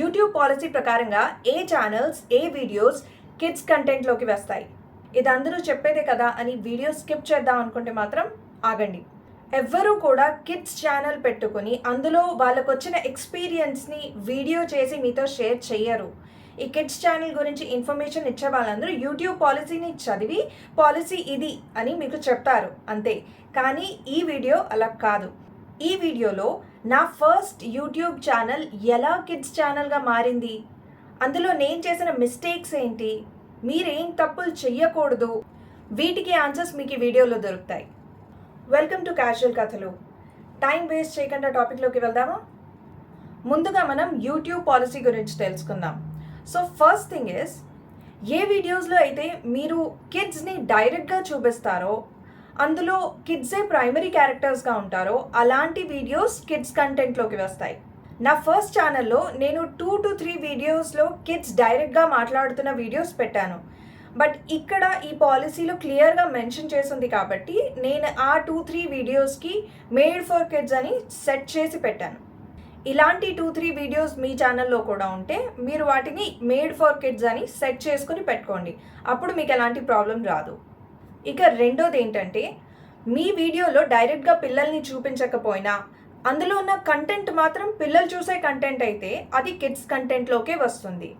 YouTube policy ప్రకారంగా ఏ channels ఏ వీడియోస్ కిడ్స్ కంటెంట్లోకి వస్తాయి. ఇది అందరూ చెప్పేదే కదా అని వీడియో స్కిప్ చేద్దాం అనుకుంటే మాత్రం ఆగండి. ఎవ్వరూ కూడా కిడ్స్ ఛానల్ పెట్టుకుని అందులో వాళ్ళకు వచ్చిన ఎక్స్పీరియన్స్ని వీడియో చేసి మీతో షేర్ చేయరు ఈ కిడ్స్ ఛానల్ గురించి ఇన్ఫర్మేషన్ ఇచ్చే వాళ్ళందరూ యూట్యూబ్ పాలసీని చదివి పాలసీ ఇది అని మీకు చెప్తారు. అంతే. కానీ ఈ వీడియో అలా కాదు. ఈ వీడియోలో నా ఫస్ట్ యూట్యూబ్ ఛానల్ ఎలా కిడ్స్ ఛానల్గా మారింది? అందులో నేను చేసిన మిస్టేక్స్ ఏంటి? మీరేం తప్పులు చెయ్యకూడదు? వీటికి ఆన్సర్స్ మీకు ఈ వీడియోలో దొరుకుతాయి. వెల్కమ్ టు క్యాజువల్ కథలు. టైం వేస్ట్ చేయకుండా టాపిక్లోకి వెళ్దామా? ముందుగా మనం యూట్యూబ్ పాలసీ గురించి తెలుసుకుందాం. సో ఫస్ట్ థింగ్ ఇస్ ఏ వీడియోస్లో అయితే మీరు కిడ్స్ని డైరెక్ట్గా చూపిస్తారో అందులో కిడ్సే ప్రైమరీ క్యారెక్టర్స్గా ఉంటారో అలాంటి వీడియోస్ కిడ్స్ కంటెంట్లోకి వస్తాయి. నా ఫస్ట్ ఛానల్లో నేను టూ టు త్రీ వీడియోస్లో కిడ్స్ డైరెక్ట్గా మాట్లాడుతున్న వీడియోస్ పెట్టాను. బట్ ఇక్కడ ఈ పాలసీలో క్లియర్గా మెన్షన్ చేసింది కాబట్టి నేను ఆ టూ త్రీ వీడియోస్కి మేడ్ ఫర్ కిడ్స్ అని సెట్ చేసి పెట్టాను. ఇలాంటి టూ త్రీ వీడియోస్ మీ ఛానల్లో కూడా ఉంటే మీరు వాటిని మేడ్ ఫర్ కిడ్స్ అని సెట్ చేసుకుని పెట్టుకోండి. అప్పుడు మీకు ఎలాంటి ప్రాబ్లం రాదు. ఇక రెండోది ఏంటంటే మీ వీడియోలో డైరెక్ట్గా పిల్లల్ని చూపించకపోయినా అందులో ఉన్న కంటెంట్ మాత్రం పిల్లలు చూసే కంటెంట్ అయితే అది కిడ్స్ కంటెంట్లోకే వస్తుంది.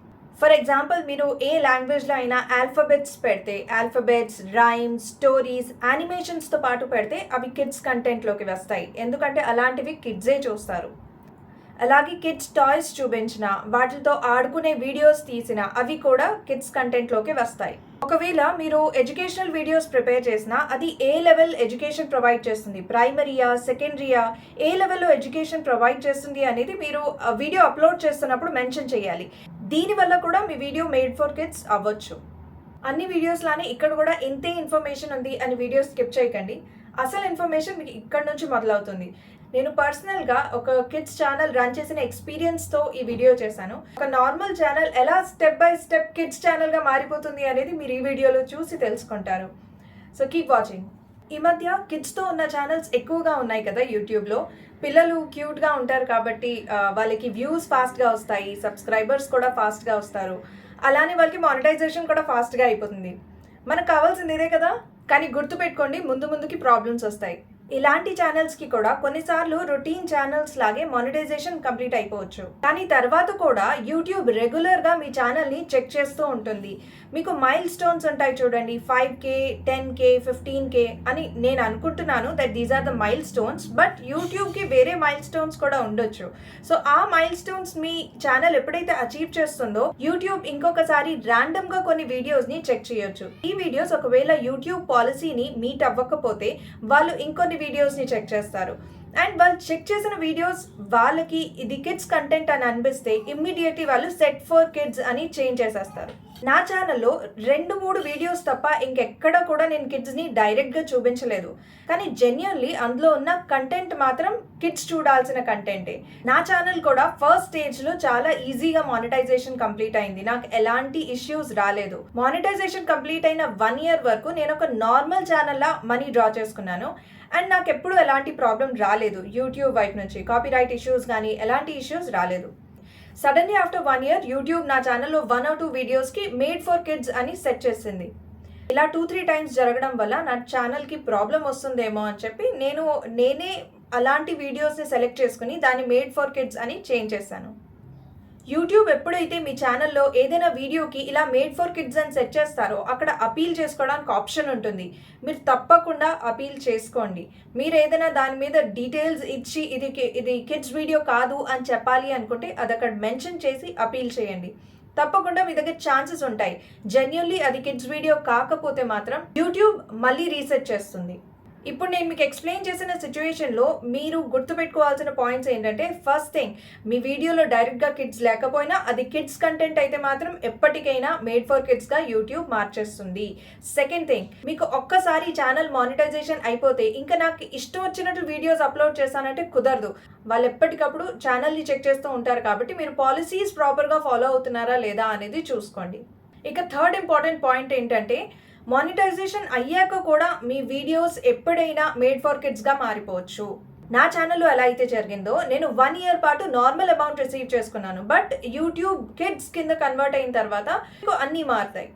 ఫర్ ఎగ్జాంపుల్ మీరు ఏ లాంగ్వేజ్లో అయినా ఆల్ఫబెట్స్ పెడితే ఆల్ఫబెట్స్ రైమ్స్ స్టోరీస్ యానిమేషన్స్తో పాటు పెడితే అవి కిడ్స్ కంటెంట్లోకి వస్తాయి. ఎందుకంటే అలాంటివి కిడ్సే చూస్తారు. అలాగే కిడ్స్ టాయ్స్ చూపించిన వాటితో ఆడుకునే వీడియోస్ తీసిన అవి కూడా కిడ్స్ కంటెంట్లోకి వస్తాయి. ఒకవేళ మీరు ఎడ్యుకేషనల్ వీడియోస్ ప్రిపేర్ చేసినా అది ఏ లెవెల్ ఎడ్యుకేషన్ ప్రొవైడ్ చేస్తుంది? ప్రైమరీయా సెకండరీయా ఏ లెవెల్లో ఎడ్యుకేషన్ ప్రొవైడ్ చేస్తుంది అనేది మీరు వీడియో అప్లోడ్ చేస్తున్నప్పుడు మెన్షన్ చేయాలి. దీనివల్ల కూడా మీ వీడియో మేడ్ ఫర్ కిడ్స్ అవ్వచ్చు. అన్ని వీడియోస్ లానే ఇక్కడ కూడా ఇంతే ఇన్ఫర్మేషన్ ఉంది అని వీడియో స్కిప్ చేయకండి. అసలు ఇన్ఫర్మేషన్ మీకు ఇక్కడ నుంచి మొదలవుతుంది. నేను పర్సనల్గా ఒక కిడ్స్ ఛానల్ రన్ చేసిన ఎక్స్పీరియన్స్తో ఈ వీడియో చేశాను. ఒక నార్మల్ ఛానల్ ఎలా స్టెప్ బై స్టెప్ కిడ్స్ ఛానల్గా మారిపోతుంది అనేది మీరు ఈ వీడియోలో చూసి తెలుసుకుంటారు. సో కీప్ వాచింగ్ ఈ మధ్య కిడ్స్తో ఉన్న ఛానల్స్ ఎక్కువగా ఉన్నాయి కదా యూట్యూబ్లో పిల్లలు క్యూట్గా ఉంటారు కాబట్టి వాళ్ళకి వ్యూస్ ఫాస్ట్గా వస్తాయి సబ్స్క్రైబర్స్ కూడా ఫాస్ట్గా వస్తారు. అలానే వాళ్ళకి మానిటైజేషన్ కూడా ఫాస్ట్గా అయిపోతుంది. మనకు కావాల్సింది ఇదే కదా? కానీ గుర్తుపెట్టుకోండి ముందు ముందుకి ప్రాబ్లమ్స్ వస్తాయి. ఇలాంటి ఛానల్స్కి కూడా కొన్నిసార్లు రొటీన్ ఛానల్స్ లాగే మానిటైజేషన్ కంప్లీట్ అయిపోవచ్చు. కానీ తర్వాత కూడా యూట్యూబ్ రెగ్యులర్గా మీ ఛానల్ని చెక్ చేస్తూ ఉంటుంది. మీకు మైల్ స్టోన్స్ ఉంటాయి చూడండి. Five K ten K fifteen K అని నేను అనుకుంటున్నాను that these are the milestones but యూట్యూబ్కి వేరే మైల్ స్టోన్స్ కూడా ఉండొచ్చు. సో ఆ మైల్ స్టోన్స్ మీ ఛానల్ ఎప్పుడైతే అచీవ్ చేస్తుందో యూట్యూబ్ ఇంకొకసారి ర్యాండమ్గా కొన్ని వీడియోస్ని చెక్ చేయొచ్చు. ఈ వీడియోస్ ఒకవేళ యూట్యూబ్ పాలసీని మీట్ అవ్వకపోతే వాళ్ళు ఇంకొన్ని వీడియోస్ని చెక్ చేస్తారు. అండ్ వాళ్ళు చెక్ చేసిన వీడియోస్ వాళ్ళకి ఇది కిడ్స్ కంటెంట్ అని అనిపిస్తే ఇమ్మీడియట్లీ వాళ్ళు సెట్ ఫర్ కిడ్స్ అని చేంజ్ చేసేస్తారు. నా ఛానల్లో రెండు మూడు వీడియోస్ తప్ప ఇంకెక్కడ కూడా నేను కిడ్స్ని డైరెక్ట్గా చూపించలేదు. కానీ జెన్యున్లీ అందులో ఉన్న కంటెంట్ మాత్రం కిడ్స్ చూడాల్సిన కంటెంటే నా ఛానల్ కూడా ఫస్ట్ స్టేజ్లో చాలా ఈజీగా మానిటైజేషన్ కంప్లీట్ అయింది. నాకు ఎలాంటి ఇష్యూస్ రాలేదు. మానిటైజేషన్ కంప్లీట్ అయిన వన్ ఇయర్ వరకు నేను ఒక నార్మల్ ఛానల్లా మనీ డ్రా చేసుకున్నాను. అండ్ నాకు ఎప్పుడు ఎలాంటి ప్రాబ్లం రాలేదు. యూట్యూబ్ వైపు నుంచి కాపీరైట్ ఇష్యూస్ కానీ ఎలాంటి ఇష్యూస్ రాలేదు. Suddenly after one year YouTube నా ఛానల్లో వన్ ఆర్ టూ వీడియోస్కి మేడ్ ఫర్ కిడ్స్ అని సెట్ చేసింది. ఇలా టూ త్రీ టైమ్స్ జరగడం వల్ల నా ఛానల్కి ప్రాబ్లం వస్తుందేమో అని చెప్పి నేను నేనే అలాంటి వీడియోస్ని సెలెక్ట్ చేసుకుని దాన్ని మేడ్ ఫర్ కిడ్స్ అని చేంజ్ చేశాను. యూట్యూబ్ ఎప్పుడైతే మీ ఛానల్లో ఏదైనా వీడియోకి ఇలా మేడ్ ఫర్ కిడ్స్ అని సెట్ చేస్తారో అక్కడ అపీల్ చేసుకోవడానికి ఆప్షన్ ఉంటుంది. మీరు తప్పకుండా అపీల్ చేసుకోండి. మీరు ఏదైనా దాని మీద డీటెయిల్స్ ఇచ్చి ఇది ఇది కిడ్స్ వీడియో కాదు అని చెప్పాలి అనుకుంటే అది అక్కడ మెన్షన్ చేసి అపీల్ చేయండి. తప్పకుండా మీ దగ్గర ఛాన్సెస్ ఉంటాయి. జెన్యున్లీ అది కిడ్స్ వీడియో కాకపోతే మాత్రం యూట్యూబ్ మళ్ళీ రీసెర్చ్ చేస్తుంది. ఇప్పుడు నేను మీకు ఎక్స్ప్లెయిన్ చేసిన సిచ్యువేషన్లో మీరు గుర్తుపెట్టుకోవాల్సిన పాయింట్స్ ఏంటంటే ఫస్ట్ థింగ్ మీ వీడియోలో డైరెక్ట్గా కిడ్స్ లేకపోయినా అది కిడ్స్ కంటెంట్ అయితే మాత్రం ఎప్పటికైనా మేడ్ ఫర్ కిడ్స్గా యూట్యూబ్ మార్చేస్తుంది. సెకండ్ థింగ్ మీకు ఒక్కసారి ఛానల్ మానిటైజేషన్ అయిపోతే ఇంకా నాకు ఇష్టం వచ్చినట్టు వీడియోస్ అప్లోడ్ చేస్తానంటే కుదరదు. వాళ్ళు ఎప్పటికప్పుడు ఛానల్ని చెక్ చేస్తూ ఉంటారు కాబట్టి మీరు పాలసీస్ ప్రాపర్గా ఫాలో అవుతున్నారా లేదా అనేది చూసుకోండి. ఇక థర్డ్ ఇంపార్టెంట్ పాయింట్ ఏంటంటే మానిటైజేషన్ అయ్యాక కూడా మీ వీడియోస్ ఎప్పుడైనా మేడ్ ఫర్ కిడ్స్గా మారిపోవచ్చు. నా ఛానల్లో ఎలా అయితే జరిగిందో నేను వన్ ఇయర్ పాటు నార్మల్ అమౌంట్ రిసీవ్ చేసుకున్నాను. బట్ యూట్యూబ్ కిడ్స్ కింద కన్వర్ట్ అయిన తర్వాత అన్నీ మారుతాయి.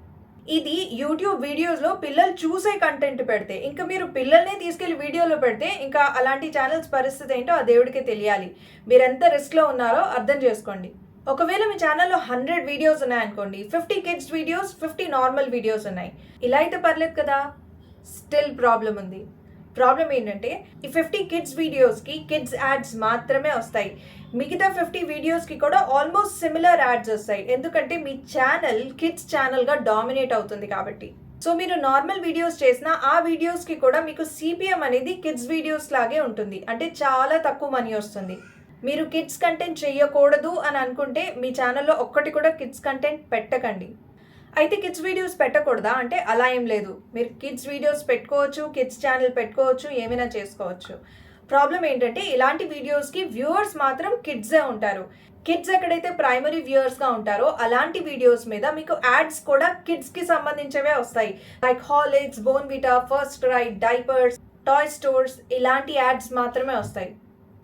ఇది యూట్యూబ్ వీడియోస్లో పిల్లలు చూసే కంటెంట్ పెడితే ఇంకా మీరు పిల్లల్ని తీసుకెళ్ళి వీడియోలో పెడితే ఇంకా అలాంటి ఛానల్స్ పరిస్థితి ఏంటో ఆ దేవుడికి తెలియాలి. మీరు ఎంత రిస్క్లో ఉన్నారో అర్థం చేసుకోండి. ఒకవేళ మీ ఛానల్లో హండ్రెడ్ వీడియోస్ ఉన్నాయనుకోండి fifty kids videos fifty normal videos ఉన్నాయి. ఇలా అయితే పర్లేదు కదా? స్టిల్ ప్రాబ్లం ఉంది. ప్రాబ్లం ఏంటంటే ఈ ఫిఫ్టీ కిడ్స్ వీడియోస్కి కిడ్స్ యాడ్స్ మాత్రమే వస్తాయి. మిగతా ఫిఫ్టీ వీడియోస్కి కూడా ఆల్మోస్ట్ సిమిలర్ యాడ్స్ వస్తాయి. ఎందుకంటే మీ ఛానల్ కిడ్స్ ఛానల్గా డామినేట్ అవుతుంది కాబట్టి. సో మీరు నార్మల్ వీడియోస్ చేసిన ఆ వీడియోస్కి కూడా మీకు సిపిఎం అనేది కిడ్స్ వీడియోస్ లాగే ఉంటుంది. అంటే చాలా తక్కువ మనీ వస్తుంది. మీరు కిడ్స్ కంటెంట్ చేయకూడదు అని అనుకుంటే మీ ఛానల్లో ఒక్కటి కూడా కిడ్స్ కంటెంట్ పెట్టకండి. అయితే కిడ్స్ వీడియోస్ పెట్టకూడదా? అంటే అలా ఏం లేదు. మీరు కిడ్స్ వీడియోస్ పెట్టుకోవచ్చు కిడ్స్ ఛానల్ పెట్టుకోవచ్చు ఏమైనా చేసుకోవచ్చు. ప్రాబ్లం ఏంటంటే ఇలాంటి వీడియోస్కి వ్యూవర్స్ మాత్రం కిడ్సే ఉంటారు. కిడ్స్ ఎక్కడైతే ప్రైమరీ వ్యూవర్స్గా ఉంటారో అలాంటి వీడియోస్ మీద మీకు యాడ్స్ కూడా కిడ్స్కి సంబంధించవే వస్తాయి. Like Horlicks Bournvita first ride diapers toy stores ఇలాంటి యాడ్స్ మాత్రమే వస్తాయి.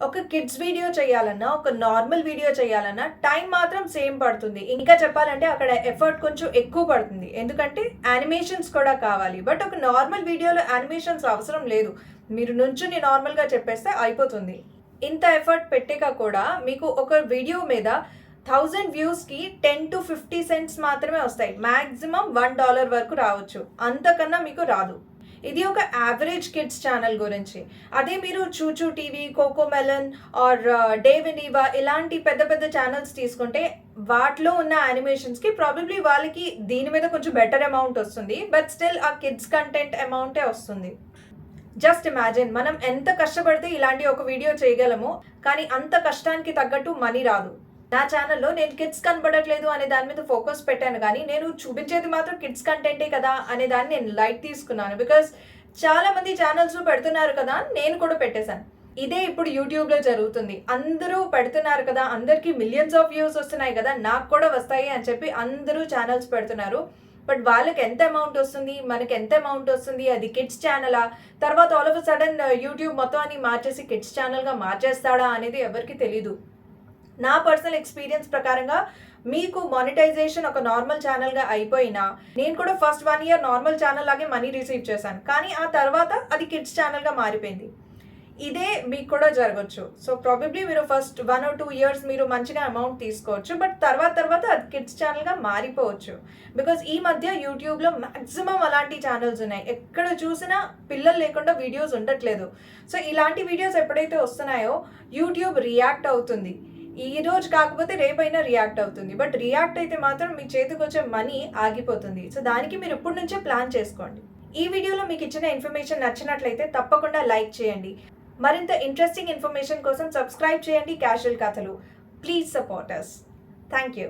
ఒక కిడ్స్ వీడియో చేయాలన్నా ఒక నార్మల్ వీడియో చేయాలన్నా టైం మాత్రం సేమ్ పడుతుంది. ఇంకా చెప్పాలంటే అక్కడ ఎఫర్ట్ కొంచెం ఎక్కువ పడుతుంది. ఎందుకంటే యానిమేషన్స్ కూడా కావాలి. బట్ ఒక నార్మల్ వీడియోలో యానిమేషన్స్ అవసరం లేదు. మీరు నుంచుని నార్మల్గా చెప్పేస్తే అయిపోతుంది. ఇంత ఎఫర్ట్ పెట్టాక కూడా మీకు ఒక వీడియో మీద థౌజండ్ వ్యూస్కి టెన్ టు ఫిఫ్టీ సెంట్స్ మాత్రమే వస్తాయి. మ్యాక్సిమం వన్ డాలర్ వరకు రావచ్చు. అంతకన్నా మీకు రాదు. ఇది ఒక యావరేజ్ కిడ్స్ ఛానల్ గురించి. అదే మీరు ChuChu TV Cocomelon or Dave and Ava ఇలాంటి పెద్ద పెద్ద ఛానల్స్ తీసుకుంటే వాటిలో ఉన్న యానిమేషన్స్కి ప్రాబబ్లీ వాళ్ళకి దీని మీద కొంచెం బెటర్ అమౌంట్ వస్తుంది. బట్ స్టిల్ ఆ కిడ్స్ కంటెంట్ అమౌంటే వస్తుంది. జస్ట్ ఇమాజిన్ మనం ఎంత కష్టపడితే ఇలాంటి ఒక వీడియో చేయగలము కానీ అంత కష్టానికి తగ్గట్టు మనీ రాదు. నా ఛానల్లో నేను కిడ్స్ కనబడట్లేదు అనే దాని మీద ఫోకస్ పెట్టాను. కానీ నేను చూపించేది మాత్రం కిడ్స్ కంటెంటే కదా అనే దాన్ని నేను లైట్ తీసుకున్నాను. బికాస్ చాలా మంది ఛానల్స్ పెడుతున్నారు కదా నేను కూడా పెట్టేశాను. ఇదే ఇప్పుడు యూట్యూబ్లో జరుగుతుంది. అందరూ పెడుతున్నారు కదా అందరికీ మిలియన్స్ ఆఫ్ వ్యూస్ వస్తున్నాయి కదా నాకు కూడా వస్తాయి అని చెప్పి అందరూ ఛానల్స్ పెడుతున్నారు. బట్ వాళ్ళకి ఎంత అమౌంట్ వస్తుంది? మనకి ఎంత అమౌంట్ వస్తుంది? అది కిడ్స్ ఛానలా తర్వాత ఆల్ ఆఫ్ సడన్ యూట్యూబ్ మొత్తం అని మార్చేసి కిడ్స్ ఛానల్గా మార్చేస్తాడా అనేది ఎవరికి తెలీదు. నా పర్సనల్ ఎక్స్పీరియన్స్ ప్రకారంగా మీకు మానిటైజేషన్ ఒక నార్మల్ ఛానల్గా అయిపోయినా నేను కూడా first one year normal channel లాగే మనీ రిసీవ్ చేశాను. కానీ ఆ తర్వాత అది కిడ్స్ ఛానల్గా మారిపోయింది. ఇదే మీకు కూడా జరగచ్చు. సో ప్రాబబ్లీ మీరు first one or two years మీరు మంచిగా అమౌంట్ తీసుకోవచ్చు. బట్ తర్వాత తర్వాత అది కిడ్స్ ఛానల్గా మారిపోవచ్చు. బికాజ్ ఈ మధ్య యూట్యూబ్లో మ్యాక్సిమం అలాంటి ఛానల్స్ ఉన్నాయి. ఎక్కడ చూసినా పిల్లలు లేకుండా వీడియోస్ ఉండట్లేదు. సో ఇలాంటి వీడియోస్ ఎప్పుడైతే వస్తున్నాయో యూట్యూబ్ రియాక్ట్ అవుతుంది. ఈ రోజు కాకపోతే రేపైనా రియాక్ట్ అవుతుంది. బట్ రియాక్ట్ అయితే మాత్రం మీ చేతికి వచ్చే మనీ ఆగిపోతుంది. సో దానికి మీరు ఇప్పటి నుంచే ప్లాన్ చేసుకోండి. ఈ వీడియోలో మీకు ఇచ్చిన ఇన్ఫర్మేషన్ నచ్చినట్లయితే తప్పకుండా లైక్ చేయండి. మరింత ఇంట్రెస్టింగ్ ఇన్ఫర్మేషన్ కోసం సబ్స్క్రైబ్ చేయండి క్యాషువల్ కథలు please support us thank you